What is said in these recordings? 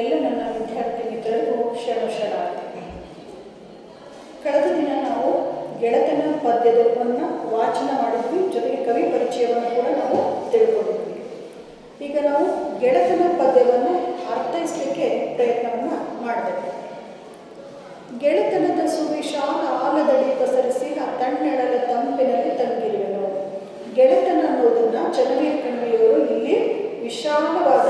ಎಲ್ಲ ನನ್ನ ವಿದ್ಯಾರ್ಥಿ ಮಿತ್ರರಿಗೂ ಶರಣಾರ್ಥಿ ಕಳೆದ ದಿನ ನಾವು ಗೆಳತನ ಪದ್ಯವನ್ನು ವಾಚನ ಮಾಡಿದ್ವಿ. ಜೊತೆಗೆ ಕವಿ ಪರಿಚಯವನ್ನು ಕೂಡ ನಾವು ತಿಳ್ಕೊಂಡಿದ್ವಿ. ಈಗ ನಾವು ಗೆಳತನ ಪದ್ಯವನ್ನು ಅರ್ಥೈಸಲಿಕ್ಕೆ ಪ್ರಯತ್ನವನ್ನು ಮಾಡಬೇಕು ಗೆಳೆತನದ ಸುವಿಶಾಲ ಆಲದಡಿ ಪಸರಿಸಿ ಆ ತಣ್ಣೆಡಲ ತಂಪಿನಲ್ಲಿ ತಂಗಿರುವೆನು. ಗೆಳೆತನ ಅನ್ನೋದನ್ನ ಚನ್ನವೀರ ಕಣಿವೆಯವರು ಇಲ್ಲಿ ವಿಶಾಲವಾದ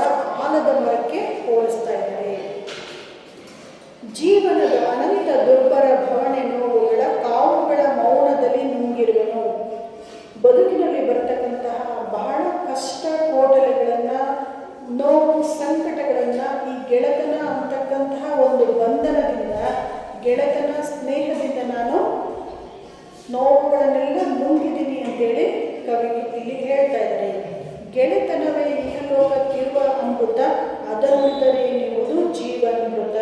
ನೋವು ಸಂಕಟಗಳನ್ನು ಈ ಗೆಳೆತನ ಅಂತಕ್ಕಂತಹ ಒಂದು ಬಂಧನದಿಂದ, ಗೆಳೆತನ ಸ್ನೇಹದಿಂದ ನಾನು ನೋವುಗಳನ್ನೆಲ್ಲ ನುಂಗಿದ್ದೀನಿ ಅಂತೇಳಿ ಕವಿ ಇಲ್ಲಿ ಹೇಳ್ತಾ ಇದ್ದಾರೆ. ಗೆಳೆತನವೇ ಇಹಲೋಕಕ್ಕಿರುವ ಅಮೃತ ಅದನುತ್ತರೆ ಎನ್ನುವುದು ಜೀವನಮೃತ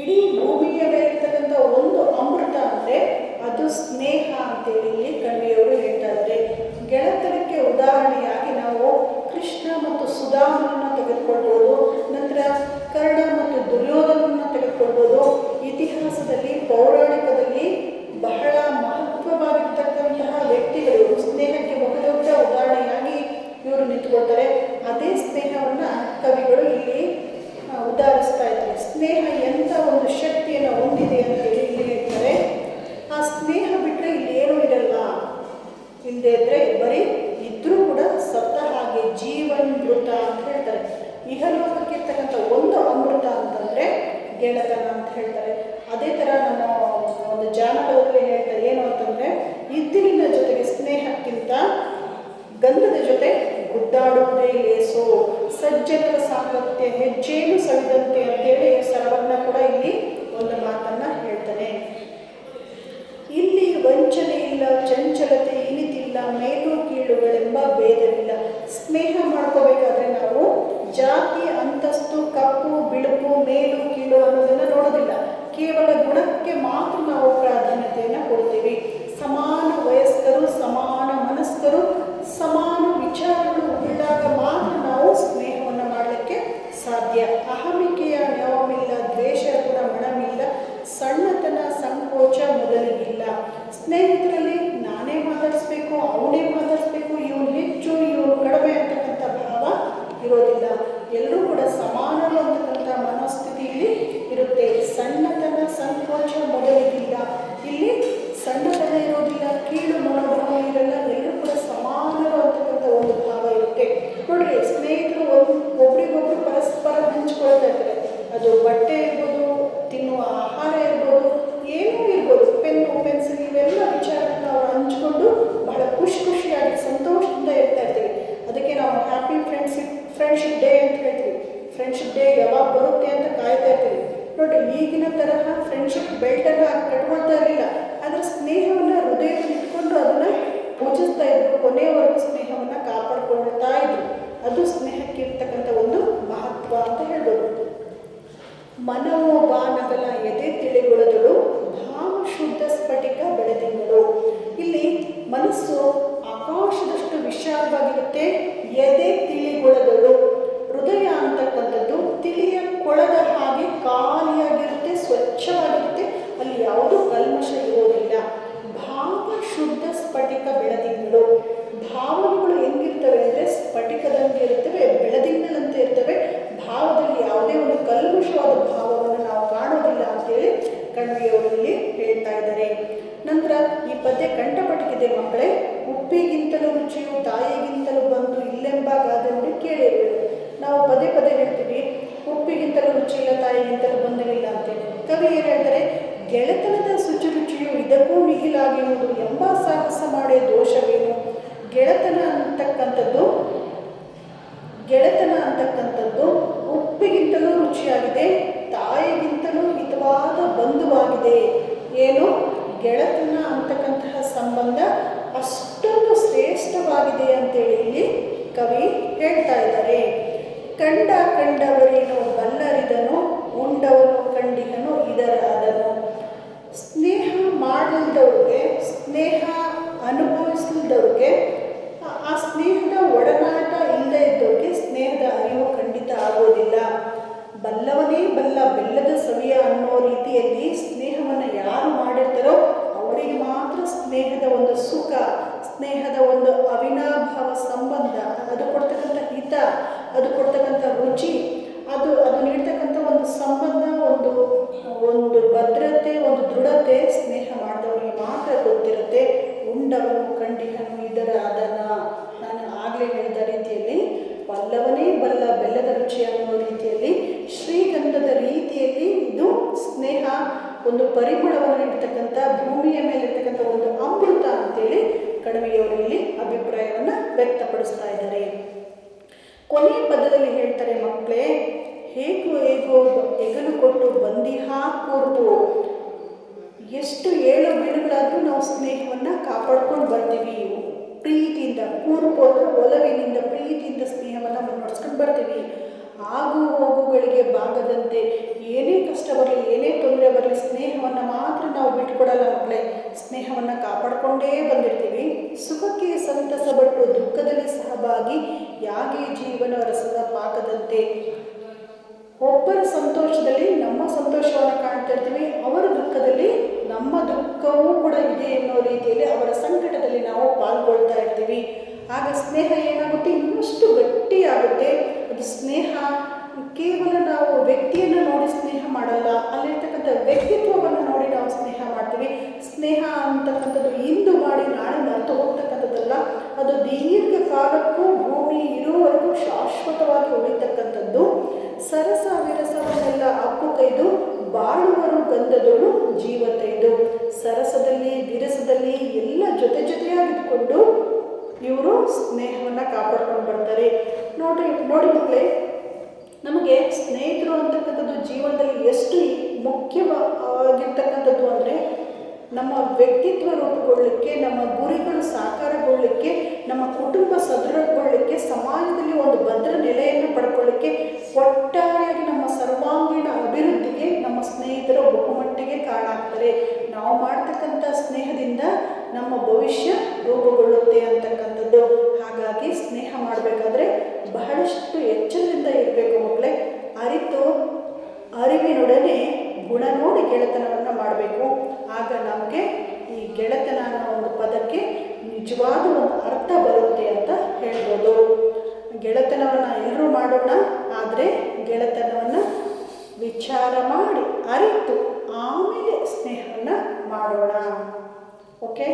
ಇಡೀ ಭೂಮಿಯ ಮೇಲಿರ್ತಕ್ಕಂಥ ಒಂದು ಅಮೃತ ಅಂದರೆ ಅದು ಸ್ನೇಹ ಅಂತೇಳಿ ಇಲ್ಲಿ ಕವಿಯವರು ಹೇಳ್ತಾ ಇದ್ದಾರೆ ಗೆಳೆತನಕ್ಕೆ ಉದಾಹರಣೆಯಾಗಿ ನಾವು ಕೃಷ್ಣ ಮತ್ತು ಸುಧಾಮನನ್ನು ತೆಗೆದುಕೊಳ್ಬೋದು, ನಂತರ ಕರ್ಣ ಮತ್ತು ದುರ್ಯೋಧನನ್ನು ತೆಗೆದುಕೊಳ್ಬೋದು. ಇತಿಹಾಸದಲ್ಲಿ, ಪೌರಾಣಿಕದಲ್ಲಿ ಬಹಳ ಮಹತ್ವವಾಗಿರ್ತಕ್ಕಂತಹ ವ್ಯಕ್ತಿಗಳು ಸ್ನೇಹಕ್ಕೆ ಬಹುದೊಡ್ಡ ಉದಾಹರಣೆಯಾಗಿ ಇವರು ನಿಂತ್ಕೊಳ್ತಾರೆ. ಅದೇ ಸ್ನೇಹವನ್ನು ಕವಿಗಳು ಇಲ್ಲಿ ಉದಾಹರಿಸ್ತಾ ಇದ್ದಾರೆ. ಸ್ನೇಹ ಎಂಥ ಒಂದು ಶಕ್ತಿಯನ್ನು ಹೊಂದಿದೆ ಅಂತೇಳಿ ಇಲ್ಲಿ ಹೇಳ್ತಾರೆ ಆ ಸ್ನೇಹ ಬಿಟ್ಟರೆ ಇಲ್ಲಿ ಏನೂ ಇರಲ್ಲ ಇಲ್ಲದೆ ಇದ್ರೆ ಬರೀ ಇದ್ರೂ ಕೂಡ ಸತ್ತ ಹಾಗೆ ಜೀವನ್ ಮೃತ ಅಂತ ಹೇಳ್ತಾರೆ. ಇಹಲೋಕಕ್ಕೆ ಇರ್ತಕ್ಕಂಥ ಒಂದು ಅಮೃತ ಅಂತಂದರೆ ಗೆಳತನ ಅಂತ ಹೇಳ್ತಾರೆ. ಅದೇ ಥರ ನಮ್ಮ ಒಂದು ಜಾನಪದದಲ್ಲಿ ಹೇಳ್ತಾರೆ ಏನು ಅಂತಂದರೆ ಇದ್ದಿಲಿನ ಜೊತೆಗೆ ಸ್ನೇಹಕ್ಕಿಂತ ಗಂಧದ ಜೊತೆ ಗುದ್ದಾಡುವುದೇ ಲೇಸು, ಸಜ್ಜನರ ಸಾಂಗತ್ಯ ಹೆಜ್ಜೇನು ಸವಿದಂತೆ ಅಂತೇಳಿ ಸರ್ವಜ್ಞ ಕೂಡ ಇಲ್ಲಿ ಒಂದು ಮಾತನ್ನ ಹೇಳ್ತಾನೆ. ಇಲ್ಲಿ ವಂಚನೆ ಇಲ್ಲ, ಚಂಚಲತೆ ಇಳಿತಿಲ್ಲ ಮೇಲೂ ಸ್ನೇಹ ಮಾಡ್ಕೋಬೇಕಾದ್ರೆ ನಾವು ಜಾತಿ, ಅಂತಸ್ತು, ಕಪ್ಪು, ಬಿಳುಪು, ಮೇಲು, ಕೀಳು ಅನ್ನೋದನ್ನ ನೋಡೋದಿಲ್ಲ. ಕೇವಲ ಗುಣಕ್ಕೆ ಮಾತ್ರ ನಾವು ಪ್ರಾಧಾನ್ಯತೆಯನ್ನು ಕೊಡ್ತೀವಿ. ಸಮಾನ ವಯಸ್ಕರು, ಸಮಾನ ಮನಸ್ಕರು, ಸಮಾನ ಫ್ರೆಂಡ್ಶಿಪ್ ಡೇ ಅಂತ ಹೇಳ್ತೀವಿ. ಫ್ರೆಂಡ್ಶಿಪ್ ಡೇ ಯಾವಾಗ ಬರುತ್ತೆ ಅಂತ ಕಾಯ್ತಾ ಇರ್ತೀವಿ. ನೋಡಿ ಈಗಿನ ತರಹ ಫ್ರೆಂಡ್ಶಿಪ್ ಬೆಲ್ಟನ್ನು ಕಟ್ಕೊಳ್ತಾ ಇರಲಿಲ್ಲ. ಅದರ ಸ್ನೇಹವನ್ನು ಹೃದಯದಲ್ಲಿ ಇಟ್ಕೊಂಡು ಅದನ್ನು ಪೂಜಿಸ್ತಾ ಇದ್ರು, ಕೊನೆಯವರೆಗೂ ಸ್ನೇಹವನ್ನು ಕಾಪಾಡ್ಕೊಳ್ತಾ ಇದ್ರು. ಅದು ಸ್ನೇಹಕ್ಕೆ ಇರ್ತಕ್ಕಂಥ ಒಂದು ಮಹತ್ವ ಅಂತ ಹೇಳ್ಬೋದು. ಮನವೋ ಬಾನಗಲ ಎದೆ ತಿಳಿಗೊಳದಳು ನುಡಿ ನಾವು ಪದೇ ಪದೇ ಹೇಳ್ತೀವಿ, ಉಪ್ಪಿಗಿಂತಲೂ ರುಚಿ ಇಲ್ಲ, ತಾಯಿಗಿಂತಲೂ ಬಂಧವಿಲ್ಲ ಅಂತೇಳಿ. ಕವಿ ಏನು ಹೇಳ್ತಾರೆ, ಗೆಳೆತನದ ಶುಚಿ ರುಚಿಯು ಇದಕ್ಕೂ ಮಿಗಿಲಾಗಿರುವುದು ಎಂಬ ಸಾಹಸ ಮಾಡೇ ದೋಷವೇನು? ಗೆಳೆತನ ಅಂತಕ್ಕಂಥದ್ದು ಗೆಳೆತನ ಅಂತಕ್ಕಂಥದ್ದು ಉಪ್ಪಿಗಿಂತಲೂ ರುಚಿಯಾಗಿದೆ, ತಾಯಿಗಿಂತಲೂ ಹಿತವಾದ ಬಂಧುವಾಗಿದೆ. ಏನು? ಗೆಳೆತನ ಅಂತಕ್ಕಂತಹ ಸಂಬಂಧ ಅಷ್ಟೊಂದು ಶ್ರೇಷ್ಠವಾಗಿದೆ ಅಂತೇಳಿ ಇಲ್ಲಿ ಕವಿ ಹೇಳ್ತಾ ಇದ್ದಾರೆ. ಕಂಡ ಕಂಡವರೇನು ಬಲ್ಲರಿದನು, ಉಂಡವನು ಕಂಡಿಗನು ಇದರಾದನು ಸ್ನೇಹ ಮಾಡಿದವ್ರಿಗೆ ಸ್ನೇಹ ಅನುಭವಿಸಿದವ್ರಿಗೆ ಆ- ಸ್ನೇಹದ ಒಡನಾಟ ಇಲ್ಲದೆ ಇದ್ದವ್ರಿಗೆ ಸ್ನೇಹದ ಅರಿವು ಖಂಡಿತ ಆಗೋದಿಲ್ಲ ಬಲ್ಲವನೇ ಬಲ್ಲ, ಬೆಲ್ಲದ ಸವಿಯ ಅನ್ನೋ ರೀತಿಯಲ್ಲಿ ಸ್ನೇಹವನ್ನು ಯಾರು ಮಾಡಿರ್ತಾರೋ ಅವರಿಗೆ ಮಾತ್ರ ಸ್ನೇಹದ ಒಂದು ಸುಖ ಸ್ನೇಹದ ಒಂದು ಅವಿನಾಭಾವ ಸಂಬಂಧ ಅದು ಹಿತ ಅದು ಕೊಡ್ತಕ್ಕಂಥ ರುಚಿ, ಅದು ಅದು ನೀಡ್ತಕ್ಕಂಥ ಒಂದು ಸಂಬಂಧ, ಒಂದು ಒಂದು ಭದ್ರತೆ, ಒಂದು ದೃಢತೆ, ಸ್ನೇಹ ಮಾಡಿದವರಿಗೆ ಮಾತ್ರ ಗೊತ್ತಿರುತ್ತೆ. ಉಂಡವನು, ಕಂಡಿಹನು, ಇದರ ಅದನ. ನಾನು ಆಗಲೇ ಹೇಳಿದ ರೀತಿಯಲ್ಲಿ ಬಲ್ಲವನೇ ಬಲ್ಲ ಬೆಲ್ಲದ ರುಚಿ ಅನ್ನೋ ರೀತಿಯಲ್ಲಿ, ಶ್ರೀಗಂಧದ ರೀತಿಯಲ್ಲಿ ಇದು ಸ್ನೇಹ, ಒಂದು ಪರಿಮಳವನ್ನು ನೀಡ್ತಕ್ಕಂಥ ಭೂಮಿಯ ಮೇಲೆ ಇರ್ತಕ್ಕಂಥ ಒಂದು ಅಮೃತ ಅಂತೇಳಿ ಕಣಿವೆಯವರು ಇಲ್ಲಿ ಅಭಿಪ್ರಾಯವನ್ನು ವ್ಯಕ್ತಪಡಿಸ್ತಾ ಇದ್ದಾರೆ ಕೊನೆಯ ಪದದಲ್ಲಿ ಹೇಳ್ತಾರೆ ಮಕ್ಕಳೇ ಹೇಗೋ ಹೇಗೋ ಹೆಗಲು ಕೊಟ್ಟು ಬಂದಿಹಾ ಕೂರ್ಪು ಎಷ್ಟು ಏಳು ಬೀಳುಗಳಾದರೂ ನಾವು ಸ್ನೇಹವನ್ನು ಕಾಪಾಡ್ಕೊಂಡು ಬರ್ತೀವಿ. ಪ್ರೀತಿಯಿಂದ ಕೂರ್ಪು ಅಂದರೆ ಒಲವಿನಿಂದ ಪ್ರೀತಿಯಿಂದ ಸ್ನೇಹವನ್ನು ಮುನ್ನಡೆಸ್ಕೊಂಡು ಬರ್ತೀವಿ. ಆಗು ಹೋಗುಗಳಿಗೆ ಬಾಗದಂತೆ ಏನೇ ಕಷ್ಟ ಬರಲಿ, ಏನೇ ತೊಂದರೆ ಬರಲಿ, ಸ್ನೇಹವನ್ನು ಮಾತ್ರ ನಾವು ಬಿಟ್ಕೊಡಲ್ಲ ಮಕ್ಕಳೇ. ಸ್ನೇಹವನ್ನು ಕಾಪಾಡಿಕೊಂಡೇ ಬಂದಿರ್ತೀವಿ. ಸುಖಕ್ಕೆ ಸಂತಸಪಟ್ಟು ದುಃಖದಲ್ಲಿ ಸಹಭಾಗಿ, ಯಾಕೆ ಜೀವನ ರಸದ ಪಾಕದಂತೆ? ಒಬ್ಬರ ಸಂತೋಷದಲ್ಲಿ ನಮ್ಮ ಸಂತೋಷವನ್ನು ಕಾಣ್ತಾ ಇರ್ತೀವಿ, ಅವರ ದುಃಖದಲ್ಲಿ ನಮ್ಮ ದುಃಖವೂ ಕೂಡ ಇದೆ ಅನ್ನೋ ರೀತಿಯಲ್ಲಿ ಅವರ ಸಂಕಟದಲ್ಲಿ ನಾವು ಪಾಲ್ಗೊಳ್ತಾ ಇರ್ತೀವಿ. ಆಗ ಸ್ನೇಹ ಏನಾಗುತ್ತೆ? ಇನ್ನಷ್ಟು ಗಟ್ಟಿಯಾಗುತ್ತೆ. ಅದು ಸ್ನೇಹ, ಕೇವಲ ನಾವು ವ್ಯಕ್ತಿಯನ್ನು ನೋಡಿ ಸ್ನೇಹ ಮಾಡಲ್ಲ, ಅಲ್ಲಿರ್ತಕ್ಕಂಥ ವ್ಯಕ್ತಿತ್ವವನ್ನು ನೋಡಿ ನಾವು ಸ್ನೇಹ ಮಾಡ್ತೀವಿ. ಸ್ನೇಹ ಅಂತಕ್ಕಂಥದ್ದು ಇಂದು ಮಾಡಿ ನಾಳೆ ಮರೆತು ಹೋಗ್ತಕ್ಕಂಥದ್ದಲ್ಲ ಇರುವವರೆಗೂ ಶಾಶ್ವತವಾಗಿ ಉಳಿತಕ್ಕಂಥದ್ದು ಸರಸ ವಿರಸವನ್ನೆಲ್ಲ ಅಪ್ಪು ಕೈದು ಬಾಳುವರು ಗಂಧದಳು ಜೀವತೈದು ಸರಸದಲ್ಲಿ ವಿರಸದಲ್ಲಿ ಎಲ್ಲ ಜೊತೆ ಜೊತೆಯಾಗಿದ್ಕೊಂಡು ಇವರು ಸ್ನೇಹವನ್ನು ಕಾಪಾಡ್ಕೊಂಡು ಬರ್ತಾರೆ. ನೋಡಿ ನೋಡಿ ಮಕ್ಕಳೇ, ನಮಗೆ ಸ್ನೇಹಿತರು ಅಂತಕ್ಕಂಥದ್ದು ಜೀವನದಲ್ಲಿ ಎಷ್ಟು ಮುಖ್ಯವಾಗಿರ್ತಕ್ಕಂಥದ್ದು ಅಂದರೆ ನಮ್ಮ ವ್ಯಕ್ತಿತ್ವ ರೂಪುಗೊಳ್ಳಲಿಕ್ಕೆ ನಮ್ಮ ಗುರಿಗಳು ಸಾಕಾರಗೊಳ್ಳಲಿಕ್ಕೆ ನಮ್ಮ ಕುಟುಂಬ ಸದೃಢಗೊಳ್ಳಲಿಕ್ಕೆ ಸಮಾಜದಲ್ಲಿ ಒಂದು ಭದ್ರ ನೆಲೆಯನ್ನು ಪಡ್ಕೊಳ್ಳಿಕ್ಕೆ ಒಟ್ಟಾರೆಯಾಗಿ ನಮ್ಮ ಸರ್ವಾಂಗೀಣ ಅಭಿವೃದ್ಧಿಗೆ ನಮ್ಮ ಸ್ನೇಹಿತರು ಬಹುಮಟ್ಟಿಗೆ ಕಾರಣ ಆಗ್ತಾರೆ ನಾವು ಮಾಡ್ತಕ್ಕಂಥ ಸ್ನೇಹದಿಂದ ನಮ್ಮ ಭವಿಷ್ಯ ರೂಪುಗೊಳ್ಳುತ್ತೆ ಅಂತಕ್ಕಂಥದ್ದು ಹಾಗಾಗಿ ಸ್ನೇಹ ಮಾಡಬೇಕಾದ್ರೆ ಬಹಳಷ್ಟು ಎಚ್ಚರದಿಂದ ಇರಬೇಕು ಮಕ್ಕಳೇ ಅರಿತು ಅರಿವಿನೊಡನೆ ಗುಣ ನೋಡಿ ಗೆಳೆತನವನ್ನು ಮಾಡಬೇಕು ಆಗ ನಮಗೆ ಈ ಗೆಳೆತನ ಅನ್ನೋ ಒಂದು ಪದಕ್ಕೆ ನಿಜವಾದ ಒಂದು ಅರ್ಥ ಬರುತ್ತೆ ಅಂತ ಹೇಳ್ಬೋದು. ಗೆಳೆತನವನ್ನು ಎಲ್ಲರೂ ಮಾಡೋಣ, ಆದರೆ ಗೆಳೆತನವನ್ನು ವಿಚಾರ ಮಾಡಿ, ಅರಿತು, ಆಮೇಲೆ ಸ್ನೇಹವನ್ನು ಮಾಡೋಣ. ಓಕೆ